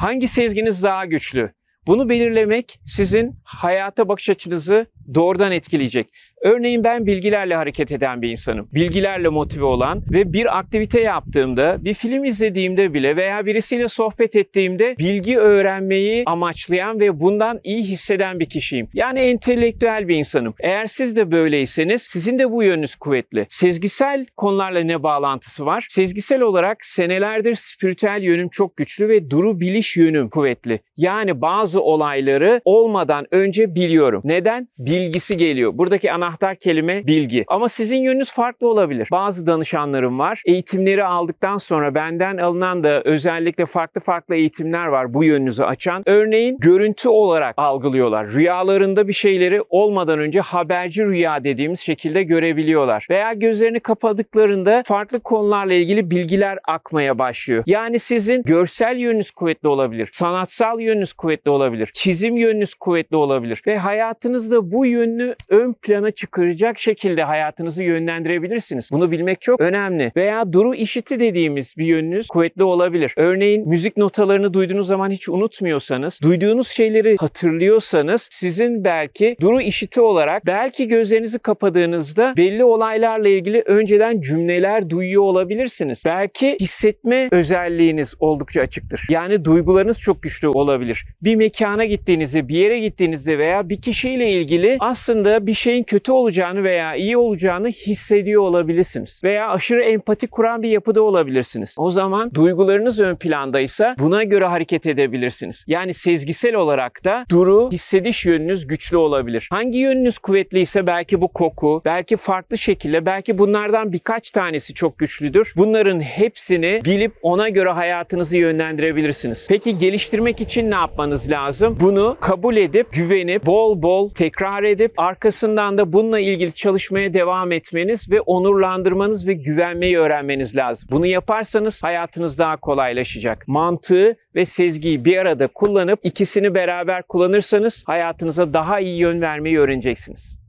Hangi sezginiz daha güçlü? Bunu belirlemek sizin hayata bakış açınızı doğrudan etkileyecek. Örneğin ben bilgilerle hareket eden bir insanım. Bilgilerle motive olan ve bir aktivite yaptığımda, bir film izlediğimde bile veya birisiyle sohbet ettiğimde bilgi öğrenmeyi amaçlayan ve bundan iyi hisseden bir kişiyim. Yani entelektüel bir insanım. Eğer siz de böyleyseniz sizin de bu yönünüz kuvvetli. Sezgisel konularla ne bağlantısı var? Sezgisel olarak senelerdir spiritüel yönüm çok güçlü ve duru biliş yönüm kuvvetli. Yani bazı olayları olmadan önce biliyorum. Neden? Bilgisi geliyor. Buradaki anahtar kelime bilgi. Ama sizin yönünüz farklı olabilir. Bazı danışanlarım var. Eğitimleri aldıktan sonra benden alınan da özellikle farklı farklı eğitimler var bu yönünüzü açan. Örneğin görüntü olarak algılıyorlar. Rüyalarında bir şeyleri olmadan önce haberci rüya dediğimiz şekilde görebiliyorlar. Veya gözlerini kapadıklarında farklı konularla ilgili bilgiler akmaya başlıyor. Yani sizin görsel yönünüz kuvvetli olabilir. Sanatsal yönünüz kuvvetli olabilir. Çizim yönünüz kuvvetli olabilir. Ve hayatınızda bu yönünü ön plana çıkaracak şekilde hayatınızı yönlendirebilirsiniz. Bunu bilmek çok önemli. Veya duru işiti dediğimiz bir yönünüz kuvvetli olabilir. Örneğin müzik notalarını duyduğunuz zaman hiç unutmuyorsanız, duyduğunuz şeyleri hatırlıyorsanız sizin belki duru işiti olarak belki gözlerinizi kapadığınızda belli olaylarla ilgili önceden cümleler duyuyor olabilirsiniz. Belki hissetme özelliğiniz oldukça açıktır. Yani duygularınız çok güçlü olabilir. Bir mekana gittiğinizde, bir yere gittiğinizde veya bir kişiyle ilgili aslında bir şeyin kötü olacağını veya iyi olacağını hissediyor olabilirsiniz. Veya aşırı empati kuran bir yapıda olabilirsiniz. O zaman duygularınız ön plandaysa buna göre hareket edebilirsiniz. Yani sezgisel olarak da duru, hissediş yönünüz güçlü olabilir. Hangi yönünüz kuvvetliyse belki bu koku, belki farklı şekilde, belki bunlardan birkaç tanesi çok güçlüdür. Bunların hepsini bilip ona göre hayatınızı yönlendirebilirsiniz. Peki geliştirmek için ne yapmanız lazım? Bunu kabul edip, güvenip, bol bol tekrar edip arkasından da bununla ilgili çalışmaya devam etmeniz ve onurlandırmanız ve güvenmeyi öğrenmeniz lazım. Bunu yaparsanız hayatınız daha kolaylaşacak. Mantığı ve sezgiyi bir arada kullanıp ikisini beraber kullanırsanız hayatınıza daha iyi yön vermeyi öğreneceksiniz.